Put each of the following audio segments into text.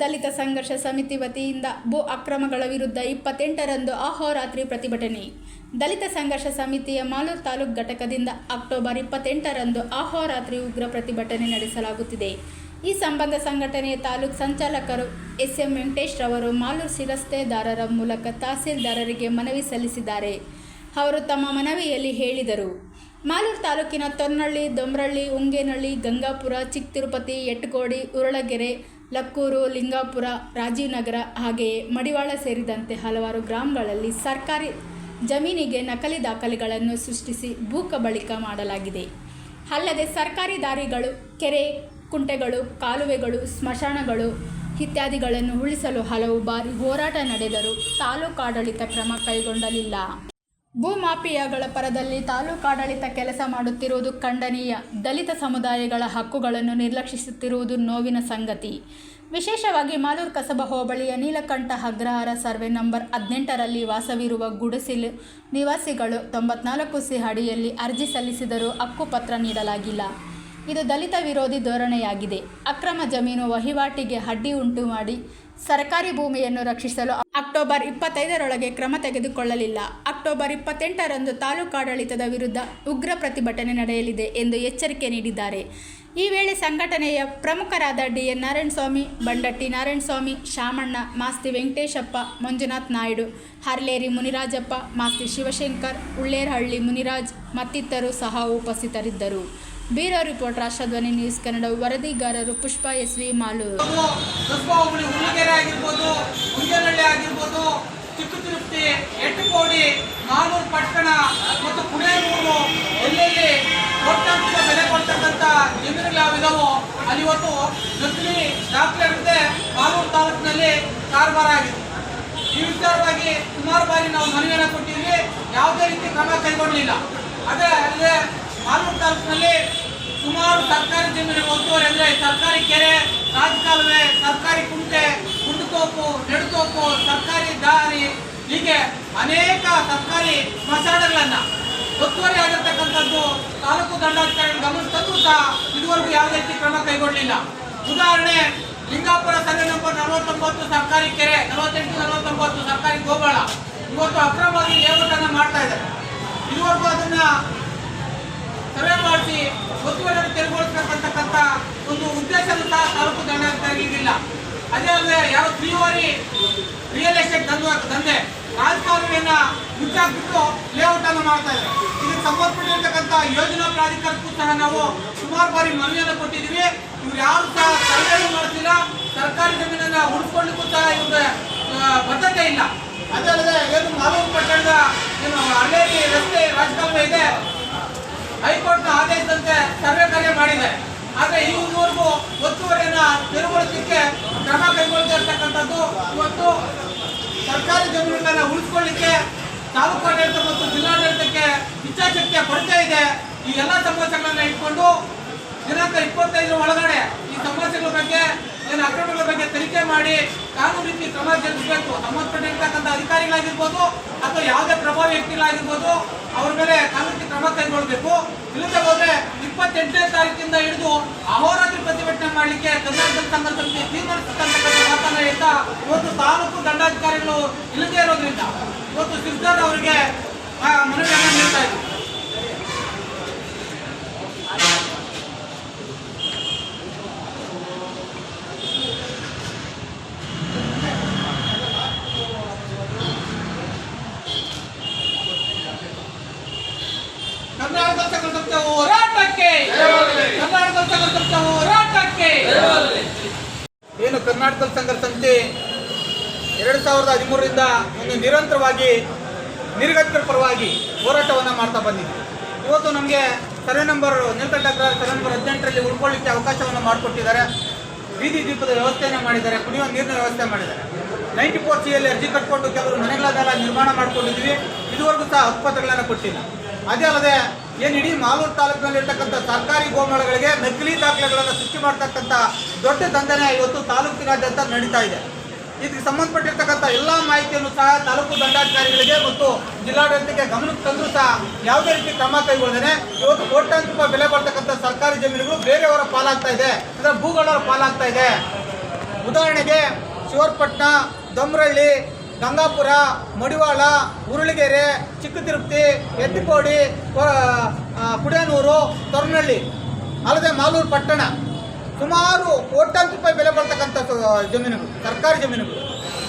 ದಲಿತ ಸಂಘರ್ಷ ಸಮಿತಿ ವತಿಯಿಂದ ಭೂ ಅಕ್ರಮಗಳ ವಿರುದ್ಧ ಇಪ್ಪತ್ತೆಂಟರಂದು ಅಹೋರಾತ್ರಿ ಪ್ರತಿಭಟನೆ. ದಲಿತ ಸಂಘರ್ಷ ಸಮಿತಿಯ ಮಾಲೂರು ತಾಲೂಕು ಘಟಕದಿಂದ ಅಕ್ಟೋಬರ್ ಇಪ್ಪತ್ತೆಂಟರಂದು ಅಹೋರಾತ್ರಿ ಉಗ್ರ ಪ್ರತಿಭಟನೆ ನಡೆಸಲಾಗುತ್ತಿದೆ. ಈ ಸಂಬಂಧ ಸಂಘಟನೆಯ ತಾಲೂಕು ಸಂಚಾಲಕರು ಎಸ್ ಎಂ ವೆಂಕಟೇಶ್ ರವರು ಮಾಲೂರು ಶಿರಸ್ತೆದಾರರ ಮೂಲಕ ತಹಸೀಲ್ದಾರರಿಗೆ ಮನವಿ ಸಲ್ಲಿಸಿದ್ದಾರೆ. ಅವರು ತಮ್ಮ ಮನವಿಯಲ್ಲಿ ಹೇಳಿದರು. ಮಾಲೂರು ತಾಲೂಕಿನ ತೊನ್ನಳ್ಳಿ, ದೊಮ್ರಳ್ಳಿ ಉಂಗೇನಹಳ್ಳಿ ಗಂಗಾಪುರ ಚಿಕ್ಕ ತಿರುಪತಿ ಎಟ್ಕೋಡಿ ಉರುಳಗೆರೆ ಲಕ್ಕೂರು, ಲಿಂಗಾಪುರ ರಾಜೀವ್ ನಗರ ಹಾಗೆಯೇ ಮಡಿವಾಳ ಸೇರಿದಂತೆ ಹಲವಾರು ಗ್ರಾಮಗಳಲ್ಲಿ ಸರ್ಕಾರಿ ಜಮೀನಿಗೆ ನಕಲಿ ದಾಖಲೆಗಳನ್ನು ಸೃಷ್ಟಿಸಿ ಭೂ ಕಬಳಿಕೆ ಮಾಡಲಾಗಿದೆ. ಅಲ್ಲದೆ ಸರ್ಕಾರಿ ದಾರಿಗಳು, ಕೆರೆ, ಕುಂಟೆಗಳು, ಕಾಲುವೆಗಳು, ಸ್ಮಶಾನಗಳು ಇತ್ಯಾದಿಗಳನ್ನು ಉಳಿಸಲು ಹಲವು ಬಾರಿ ಹೋರಾಟ ನಡೆದರೂ ತಾಲೂಕಾಡಳಿತ ಕ್ರಮ ಕೈಗೊಂಡಲಿಲ್ಲ. ಭೂಮಾಫಿಯಾಗಳ ಪರದಲ್ಲಿ ತಾಲೂಕಾಡಳಿತ ಕೆಲಸ ಮಾಡುತ್ತಿರುವುದು ಖಂಡನೀಯ. ದಲಿತ ಸಮುದಾಯಗಳ ಹಕ್ಕುಗಳನ್ನು ನಿರ್ಲಕ್ಷಿಸುತ್ತಿರುವುದು ನೋವಿನ ಸಂಗತಿ. ವಿಶೇಷವಾಗಿ ಮಾಲೂರು ಕಸಬಾ ಹೋಬಳಿಯ ನೀಲಕಂಠ ಅಗ್ರಹಾರ ಸರ್ವೆ ನಂಬರ್ ಹದಿನೆಂಟರಲ್ಲಿ ವಾಸವಿರುವ ಗುಡಿಸಿಲು ನಿವಾಸಿಗಳು ತೊಂಬತ್ನಾಲ್ಕು ಸಿ ಅಡಿಯಲ್ಲಿ ಅರ್ಜಿ ಸಲ್ಲಿಸಿದರೂ ಹಕ್ಕುಪತ್ರ ನೀಡಲಾಗಿಲ್ಲ. ಇದು ದಲಿತ ವಿರೋಧಿ ಧೋರಣೆಯಾಗಿದೆ. ಅಕ್ರಮ ಜಮೀನು ವಹಿವಾಟಿಗೆ ಅಡ್ಡಿ ಉಂಟು ಮಾಡಿ ಸರ್ಕಾರಿ ಭೂಮಿಯನ್ನು ರಕ್ಷಿಸಲು ಅಕ್ಟೋಬರ್ ಇಪ್ಪತ್ತೈದರೊಳಗೆ ಕ್ರಮ ತೆಗೆದುಕೊಳ್ಳಲಿಲ್ಲ. ಅಕ್ಟೋಬರ್ ಇಪ್ಪತ್ತೆಂಟರಂದು ತಾಲೂಕಾಡಳಿತದ ವಿರುದ್ಧ ಉಗ್ರ ಪ್ರತಿಭಟನೆ ನಡೆಯಲಿದೆ ಎಂದು ಎಚ್ಚರಿಕೆ ನೀಡಿದ್ದಾರೆ. ಈ ವೇಳೆ ಸಂಘಟನೆಯ ಪ್ರಮುಖರಾದ ಡಿ ಎನ್ ನಾರಾಯಣಸ್ವಾಮಿ, ಬಂಡಟ್ಟಿ ನಾರಾಯಣಸ್ವಾಮಿ, ಶಾಮಣ್ಣ, ಮಾಸ್ತಿ ವೆಂಕಟೇಶಪ್ಪ, ಮಂಜುನಾಥ್ ನಾಯ್ಡು, ಹರ್ಲೇರಿ ಮುನಿರಾಜಪ್ಪ, ಮಾಸ್ತಿ ಶಿವಶಂಕರ್, ಉಳ್ಳೇರಹಳ್ಳಿ ಮುನಿರಾಜ್ ಮತ್ತಿತರರು ಸಹ ಉಪಸ್ಥಿತರಿದ್ದರು. Bureau report, Rashtradhwani news Kannada, ವರದಿಗಾರರು Pushpa S V ಮಾಲು ಹುಲ್ಲಿಗೆರೆ ಆಗಿರ್ಬೋದು ಹುಂಜನಹಳ್ಳಿ ಆಗಿರ್ಬೋದು ಚಿಕ್ಕ ತಿರುಪತಿ ಎಟ್ಟಕೋಡಿ ನಾನೂರು ಪಟ್ಟಣ ಮತ್ತು ಕುಣೇನೂರು ಎಲ್ಲೆಲ್ಲಿ ಕೊಟ್ಟಂತ ಬೆಲೆ ಕೊಡ್ತಕ್ಕಂಥ ಜಮೀನುಗಳು ಯಾವಿದಾವೋ ಅಲ್ಲಿ ಇವತ್ತು ನಕಲಿ ದಾಖಲೆ ಮಾಲೂರು ತಾಲೂಕಿನಲ್ಲಿ ಕಾರ್ಬಾರ ಆಗಿದೆ. ಈ ವಿಚಾರವಾಗಿ ಸುಮಾರು ಬಾರಿ ನಾವು ಮನವಿಯನ್ನು ಕೊಟ್ಟಿದ್ವಿ ಯಾವುದೇ ರೀತಿ ಕ್ರಮ ಕೈಗೊಳ್ಳಲಿಲ್ಲ. ಅದೇ ಅಲ್ಲದೆ ಮಾಲೂರು ತಾಲೂಕಿನಲ್ಲಿ ಸರ್ಕಾರಿ ಜಮೀನು ಒತ್ತುವರಿ ಅಂದ್ರೆ ಸರ್ಕಾರಿ ಕೆರೆ, ರಾಜಕಾಲುವೆ, ಸರ್ಕಾರಿ ಕುಂಟೆ ಕುಂಟತೋಪು ನೆಡುತೋಪು, ಸರ್ಕಾರಿ ದಾರಿ, ಹೀಗೆ ಅನೇಕ ಸರ್ಕಾರಿ ಸ್ಮಶಾನಗಳನ್ನ ಒತ್ತುವರಿ ಆಗಿರ್ತಕ್ಕಂಥದ್ದು ತಾಲೂಕು ದಂಡಾಧಿಕಾರಿ ಗಮನಿಸಿದ್ರು ಸಹ ಇದುವರೆಗೂ ಯಾವುದೇ ರೀತಿ ಕ್ರಮ ಕೈಗೊಳ್ಳಲಿಲ್ಲ. ಉದಾಹರಣೆ, ಲಿಂಗಾಪುರ ಸರ್ವೆ ನಂಬರ್ ನಲವತ್ತೊಂಬತ್ತು ಸರ್ಕಾರಿ ಕೆರೆ, ನಲವತ್ತೆಂಟು, ನಲವತ್ತೊಂಬತ್ತು ಸರ್ಕಾರಿ ಗೋಬಾಳ. ಇವತ್ತು ಅಕ್ರಮವಾಗಿ ಲೇಔಟನ್ನು ಮಾಡ್ತಾ ಇದ್ದಾರೆ. ಇದುವರೆಗೂ ಅದನ್ನ ಸರ್ವೆ ಮಾಡಿಸಿ ಒತ್ತುವರಿಯನ್ನು ತೆರವುಗೊಳಿಸಬೇಕಂತಕ್ಕಂಥ ಒಂದು ಉದ್ದೇಶನೂ ಸಹ ತಾಲೂಕು ದಂಡಾಧಿಕಾರಿಗಳಿಲ್ಲ ಅದೇ ಅಲ್ಲದೆ ಯಾರೋ ತ್ರೀವಾರಿ ರಿಯಲ್ ಎಸ್ಟೇಟ್ ದಂಧೆ ದಂಧೆ ರಾಜಕಾಲುವೆಯನ್ನ ಮುಚ್ಚಾಕ್ಬಿಟ್ಟು ಲೇಔಟ್ ಅನ್ನು ಮಾಡ್ತಾ ಇದ್ದಾರೆ. ಇದಕ್ಕೆ ಸಂಬಂಧಪಟ್ಟಿರ್ತಕ್ಕಂಥ ಯೋಜನಾ ಪ್ರಾಧಿಕಾರಕ್ಕೂ ಸಹ ನಾವು ಸುಮಾರು ಬಾರಿ ಮನವಿಯನ್ನು ಕೊಟ್ಟಿದ್ದೀವಿ. ಇವ್ರು ಯಾರು ಸಹ ಸರ್ವೆ ಮಾಡ್ತಿಲ್ಲ ಸರ್ಕಾರಿ ಜಮೀನನ್ನ ಉಳಿಸ್ಕೊಳ್ಳಿಕ್ಕೂ ಸಹ ಇವ್ರಿಗೆ ಬದ್ಧತೆ ಇಲ್ಲ. ಅದೇ ಅಲ್ಲದೆ ಏನು ಮಾಲೂರು ಪಟ್ಟಣದ ಏನು ಹಳ್ಳಿ ರಸ್ತೆ ರಾಜಕಾಲುವೆ ಇದೆ ಹೈಕೋರ್ಟ್ನ ಆದೇಶದಂತೆ ಸರ್ವೆ ಕಾರ್ಯ ಮಾಡಿದೆ. ಆದ್ರೆ ಈವರೆಗೂ ಒತ್ತುವರಿಯನ್ನ ತೆರವುಗೊಳಿಸಲಿಕ್ಕೆ ಕ್ರಮ ಕೈಗೊಳ್ಳದೇ ಇವತ್ತು ಸರ್ಕಾರಿ ಜಮೀನುಗಳನ್ನ ಉಳಿಸ್ಕೊಳ್ಳಿಕ್ಕೆ ತಾಲೂಕು ಆಡಳಿತ ಮತ್ತು ಜಿಲ್ಲಾಡಳಿತಕ್ಕೆ ಇಚ್ಛಾಶಕ್ತಿಯ ಕೊರತೆ ಇದೆ. ಈ ಎಲ್ಲ ಸಮಸ್ಯೆಗಳನ್ನ ಇಟ್ಕೊಂಡು ದಿನಾಂಕ ಇಪ್ಪತ್ತೈದರ ಒಳಗಡೆ ಈ ಸಮಸ್ಯೆಗಳ ಬಗ್ಗೆ ಏನು ಅಕ್ರಮಗಳ ಬಗ್ಗೆ ತನಿಖೆ ಮಾಡಿ ಕಾನೂನು ರೀತಿ ಕ್ರಮ ಜರುಗಿಸಬೇಕು. ಸಂಬಂಧಪಟ್ಟಿರ್ತಕ್ಕಂಥ ಅಧಿಕಾರಿಗಳಾಗಿರ್ಬೋದು ಅಥವಾ ಯಾವುದೇ ಪ್ರಭಾವ ವ್ಯಕ್ತಿಗಳಾಗಿರ್ಬೋದು ಅವ್ರ ಮೇಲೆ ಕಾನೂನು ರೀತಿ ಕ್ರಮ ಕೈಗೊಳ್ಳಬೇಕು ಇಲ್ಲದೆ ಹೋದ್ರೆ ಇಪ್ಪತ್ತೆಂಟನೇ ತಾರೀಕಿಂದ ಹಿಡಿದು ಅಹೋರಾತ್ರಿ ಪ್ರತಿಭಟನೆ ಮಾಡಲಿಕ್ಕೆ ಕರ್ನಾಟಕ ಸಂಘ ಸಮಿತಿ ತೀರ್ಮಾನಿಸತಕ್ಕಂಥ ಮಾತನ್ನ ಇವತ್ತು ತಾಲೂಕು ದಂಡಾಧಿಕಾರಿಗಳು ಇಲ್ಲದೇ ಇರೋದ್ರಿಂದ ಇವತ್ತು ಸಿರ್ದಾರ್ ಅವರಿಗೆ ಆ, ಮನವಿಯನ್ನು ನೀಡ್ತಾ ಇದ್ದೀವಿ ಕರ್ನಾಟಕ ಸಂಘ ಸಂಸ್ಥೆ ಹೋರಾಟಕ್ಕೆ ಏನು ಕರ್ನಾಟಕ ಸಂಘ ಸಂಸ್ಥೆ ಎರಡು ಸಾವಿರದ ಹದಿಮೂರರಿಂದ ಒಂದು ನಿರಂತರವಾಗಿ ನಿರ್ಗತಿಕರ ಪರವಾಗಿ ಹೋರಾಟವನ್ನು ಮಾಡ್ತಾ ಬಂದಿದೆ. ಇವತ್ತು ನಮಗೆ survey number Neelakantha survey number ಹದಿನೆಂಟರಲ್ಲಿ ಉಳ್ಕೊಳ್ಳಿಕ್ಕೆ ಅವಕಾಶವನ್ನು ಮಾಡಿಕೊಟ್ಟಿದ್ದಾರೆ. ಬೀದಿ ದೀಪದ ವ್ಯವಸ್ಥೆಯನ್ನು ಮಾಡಿದ್ದಾರೆ, ಕುಡಿಯುವ ನೀರಿನ ವ್ಯವಸ್ಥೆ ಮಾಡಿದ್ದಾರೆ. ನೈಂಟಿ ಫೋರ್ ಸಿಯಲ್ಲಿ ಅರ್ಜಿ ಕಟ್ಕೊಂಡು ಕೆಲವರು ಮನೆಗಳನ್ನೆಲ್ಲ ನಿರ್ಮಾಣ ಮಾಡಿಕೊಂಡಿದ್ದೀವಿ. ಇದುವರೆಗೂ ಸಹ ಆಸ್ಪತ್ರೆಗಳನ್ನು ಕೊಟ್ಟಿಲ್ಲ. ಅದೇ ಅಲ್ಲದೆ ಏನು ಇಡೀ ಮಾಲೂರು ತಾಲೂಕಿನಲ್ಲಿರ್ತಕ್ಕಂಥ ಸರ್ಕಾರಿ ಗೋಮಾಳಗಳಿಗೆ ನಕಲಿ ದಾಖಲೆಗಳನ್ನು ಸೃಷ್ಟಿ ಮಾಡ್ತಕ್ಕಂಥ ದೊಡ್ಡ ದಂಧನೆ ಇವತ್ತು ತಾಲೂಕಿನಾದ್ಯಂತ ನಡೀತಾ ಇದೆ. ಇದಕ್ಕೆ ಸಂಬಂಧಪಟ್ಟಿರ್ತಕ್ಕಂಥ ಎಲ್ಲ ಮಾಹಿತಿಯನ್ನು ಸಹ ತಾಲೂಕು ದಂಡಾಧಿಕಾರಿಗಳಿಗೆ ಮತ್ತು ಜಿಲ್ಲಾಡಳಿತಕ್ಕೆ ಗಮನಕ್ಕೆ ತಂದರೂ ಸಹ ಯಾವುದೇ ರೀತಿ ಕ್ರಮ ಕೈಗೊಳ್ಳದೇನೆ. ಇವತ್ತು ಕೋಟ್ಯಾಂತರ ಬೆಲೆ ಬರ್ತಕ್ಕಂಥ ಸರ್ಕಾರಿ ಜಮೀನುಗಳು ಬೇರೆಯವರ ಪಾಲಾಗ್ತಾ ಇದೆ. ಅಂದರೆ ಭೂಗಳವರ ಪಾಲಾಗ್ತಾ ಇದೆ. ಉದಾಹರಣೆಗೆ ಶಿವರ್ಪಟ್ನ ದೊಮ್ರಳ್ಳಿ ಗಂಗಾಪುರ, ಮಡಿವಾಳ, ಉರುಳಿಗೆರೆ ಚಿಕ್ಕ ತಿರುಪತಿ ಎತ್ತಿಕೋಡಿ ಕುಡೇನೂರು ತೊರನಹಳ್ಳಿ ಅಲ್ಲದೆ ಮಾಲೂರು ಪಟ್ಟಣ. ಸುಮಾರು ಕೋಟ್ಯಾಂತರ ರೂಪಾಯಿ ಬೆಲೆ ಬರ್ತಕ್ಕಂಥ ಜಮೀನುಗಳು, ಸರ್ಕಾರಿ ಜಮೀನುಗಳು.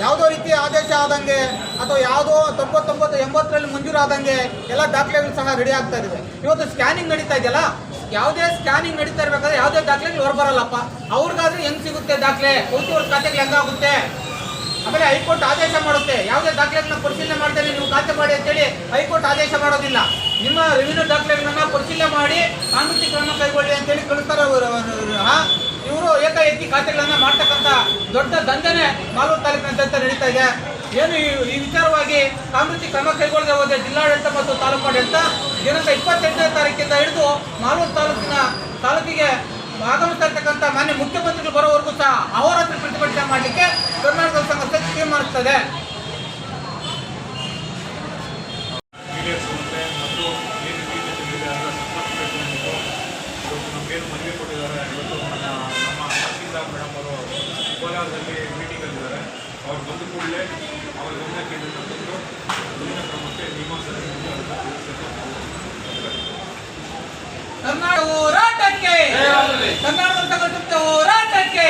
ಯಾವುದೋ ರೀತಿ ಆದೇಶ ಆದಂಗೆ ಅಥವಾ ಯಾವುದೋ ತೊಂಬತ್ತೊಂಬತ್ತು, ಎಂಬತ್ತರಲ್ಲಿ ಮಂಜೂರಾದಂಗೆ ಎಲ್ಲ ದಾಖಲೆಗಳು ಸಹ ರೆಡಿ ಆಗ್ತಾ ಇದೆ ಇವತ್ತು ಸ್ಕ್ಯಾನಿಂಗ್ ನಡೀತಾ ಇದೆಯಲ್ಲ? ಯಾವುದೇ ಸ್ಕ್ಯಾನಿಂಗ್ ನಡೀತಾ ಇರಬೇಕಾದ್ರೆ ಯಾವುದೇ ದಾಖಲೆಗಳು ಹೊರಬರಲ್ಲಪ್ಪ. ಅವ್ರಿಗಾದ್ರೆ ಹೆಂಗೆ ಸಿಗುತ್ತೆ ದಾಖಲೆ? ಅವ್ರ ಖಾತೆಗೆ ಹೆಂಗಾಗುತ್ತೆ? ಆಮೇಲೆ ಹೈಕೋರ್ಟ್ ಆದೇಶ ಮಾಡುತ್ತೆ. ಯಾವುದೇ ದಾಖಲೆಗಳನ್ನ ಪರಿಶೀಲನೆ ಮಾಡ್ತೇನೆ ನೀವು ಖಾತೆ ಮಾಡಿ ಅಂತೇಳಿ ಹೈಕೋರ್ಟ್ ಆದೇಶ ಮಾಡೋದಿಲ್ಲ. ನಿಮ್ಮ ರೆವಿನ್ಯೂ ದಾಖಲೆಗಳನ್ನ ಪರಿಶೀಲನೆ ಮಾಡಿ ಕಾನೂನು ಕ್ರಮ ಕೈಗೊಳ್ಳಿ ಅಂತೇಳಿ ಕಳಿಸ್ತಾರೆ ಇವರು ಏಕಾಏಕಿ ಖಾತೆಗಳನ್ನ ಮಾಡ್ತಕ್ಕಂಥ ದೊಡ್ಡ ದಂಧನೆ ಮಾಲೂರು ಅಂತ ನಡೀತಾ ಇದೆ. ಏನು ಈ ವಿಚಾರವಾಗಿ ಕಾನೂನು ಕ್ರಮ ಕೈಗೊಳ್ಳದೆ ಹೋದ ಜಿಲ್ಲಾಡಳಿತ ಮತ್ತು ತಾಲೂಕು ಆಡಳಿತ ದಿನಾಂಕ ಇಪ್ಪತ್ತೆಂಟನೇ ತಾರೀಕಿಂದ ಹಿಡಿದು ಮಾಲೂರು ತಾಲೂಕಿನ ತಾಲೂಕಿಗೆ ಆಗಮಿಸ್ತಾ ಇರ್ತಕ್ಕಂಥ ಮಾನ್ಯ ಮುಖ್ಯಮಂತ್ರಿಗಳು ಬರೋವರೆಗೂ ಸಹ ಅಹೋರಾತ್ರಿ ಪ್ರತಿಭಟನೆ ಮಾಡಲಿಕ್ಕೆ ನಮಗೇನು ಮನವಿ ಕೊಟ್ಟಿದ್ದಾರೆ ಇವತ್ತು ನಮ್ಮ ತಹಸೀಲ್ದಾರ್ ಮೇಡಮ್ ಅವರು ಕೋಲಾರದಲ್ಲಿ ಮೀಟಿಂಗಲ್ಲಿದ್ದಾರೆ ಅವ್ರು ಬಂದ ಕೂಡಲೇ ಅವರ ತಂದು ಮುಂದಿನ ಕ್ರಮಕ್ಕೆ ಕರ್ನಾಟಕ ಹೋರಾಟಕ್ಕೆ ಕರ್ನಾಟಕ ಹೋರಾಟಕ್ಕೆ.